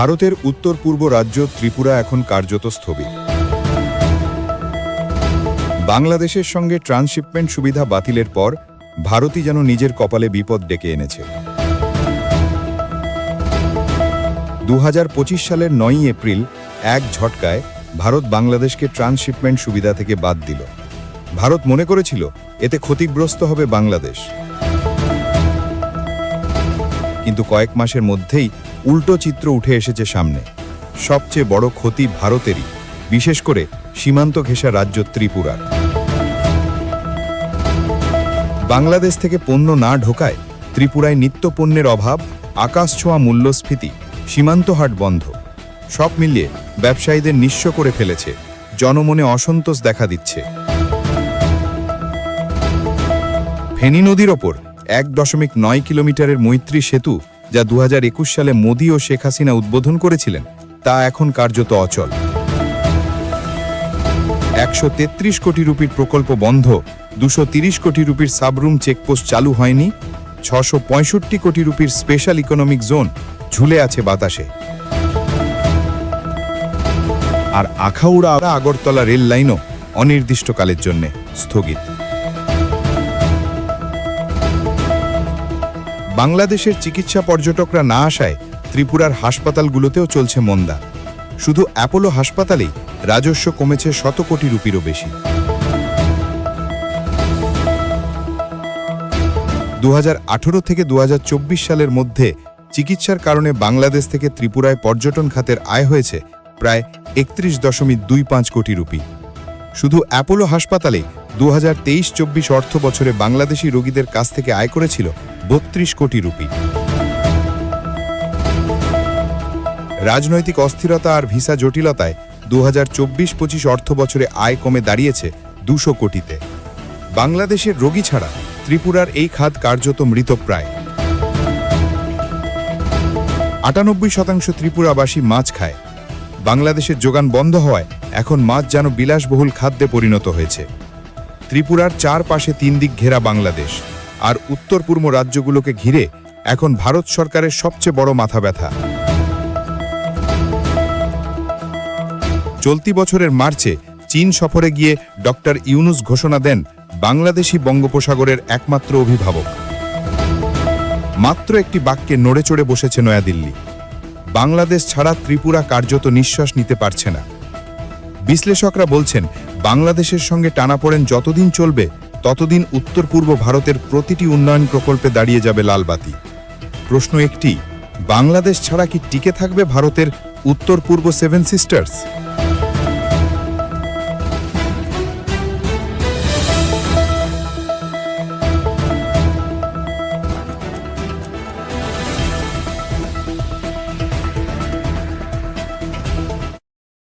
ভারতের উত্তর পূর্ব রাজ্য ত্রিপুরা এখন কার্যত স্থবির। বাংলাদেশের সঙ্গে ট্রান্সশিপমেন্ট সুবিধা বাতিলের পর ভারতই যেন নিজের কপালে বিপদ ডেকে এনেছে। দু হাজার পঁচিশ সালের নয়ই এপ্রিল এক ঝটকায় ভারত বাংলাদেশকে ট্রান্সশিপমেন্ট সুবিধা থেকে বাদ দিল। ভারত মনে করেছিল, এতে ক্ষতিগ্রস্ত হবে বাংলাদেশ। কিন্তু কয়েক মাসের মধ্যেই উল্টো চিত্র উঠে এসেছে সামনে। সবচেয়ে বড় ক্ষতি ভারতেরই, বিশেষ করে সীমান্ত ঘেঁষা রাজ্য ত্রিপুরার। বাংলাদেশ থেকে পণ্য না ঢোকায় ত্রিপুরায় নিত্য পণ্যের অভাব, আকাশ ছোঁয়া মূল্যস্ফীতি, সীমান্ত হাট বন্ধ। সব মিলিয়ে ব্যবসায়ীদের নিঃস্ব করে ফেলেছে, জনমনে অসন্তোষ দেখা দিচ্ছে। ফেনী নদীর ওপর এক দশমিক নয় কিলোমিটারের মৈত্রী সেতু যা দু হাজার একুশ সালে মোদী ও শেখ হাসিনা উদ্বোধন করেছিলেন, তা এখন কার্যত অচল। একশো তেত্রিশ কোটি রুপির প্রকল্প বন্ধ, দুশো কোটি রুপির সাবরুম চেকপোস্ট চালু হয়নি, ছশো কোটি রুপির স্পেশাল ইকোনমিক জোন ঝুলে আছে বাতাসে। আর আখাউড়া আগরতলা রেল লাইনও অনির্দিষ্টকালের জন্য স্থগিত। বাংলাদেশের চিকিৎসা পর্যটকরা না আসায় ত্রিপুরার হাসপাতালগুলোতেও চলছে মন্দা। শুধু অ্যাপোলো হাসপাতালেই রাজস্ব কমেছে শত কোটি রুপিরও বেশি। দু হাজার আঠেরো থেকে দু হাজার চব্বিশ সালের মধ্যে চিকিৎসার কারণে বাংলাদেশ থেকে ত্রিপুরায় পর্যটন খাতের আয় হয়েছে প্রায় একত্রিশ দশমিক দুই পাঁচ কোটি রুপি। শুধু অ্যাপোলো হাসপাতালে দু হাজার তেইশ চব্বিশ অর্থ বছরে বাংলাদেশি রোগীদের কাছ থেকে আয় করেছিল বত্রিশ কোটি রুপি। রাজনৈতিক অস্থিরতা আর ভিসা জটিলতায় দু হাজার চব্বিশ পঁচিশ অর্থ বছরে আয় কমে দাঁড়িয়েছে দুশো কোটিতে। বাংলাদেশের রোগী ছাড়া ত্রিপুরার এই খাত কার্যত মৃতপ্রায়। আটানব্বই শতাংশ ত্রিপুরাবাসী মাছ খায়। বাংলাদেশের যোগান বন্ধ হওয়ায় এখন মাছ যেন বিলাসবহুল খাদ্যে পরিণত হয়েছে। ত্রিপুরার চারপাশে তিন দিক ঘেরা বাংলাদেশ। আর উত্তর পূর্ব রাজ্যগুলোকে ঘিরে এখন ভারত সরকারের সবচেয়ে বড় মাথা ব্যথা। চলতি বছরের মার্চে চীন সফরে গিয়ে ডক্টর ইউনুস ঘোষণা দেন বাংলাদেশি বঙ্গোপসাগরের একমাত্র অভিভাবক। মাত্র একটি বাক্যে নড়ে চড়ে বসেছে নয়াদিল্লি। বাংলাদেশ ছাড়া ত্রিপুরা কার্যত নিঃশ্বাস নিতে পারছে না। বিশ্লেষকরা বলছেন, বাংলাদেশের সঙ্গে টানাপোড়েন যতদিন চলবে ততদিন উত্তর পূর্ব ভারতের প্রতিটি উন্নয়ন প্রকল্পে দাঁড়িয়ে যাবে লালবাতি প্রশ্ন একটি, বাংলাদেশ ছাড়া কি টিকে থাকবে ভারতের উত্তর পূর্ব সেভেন সিস্টার্স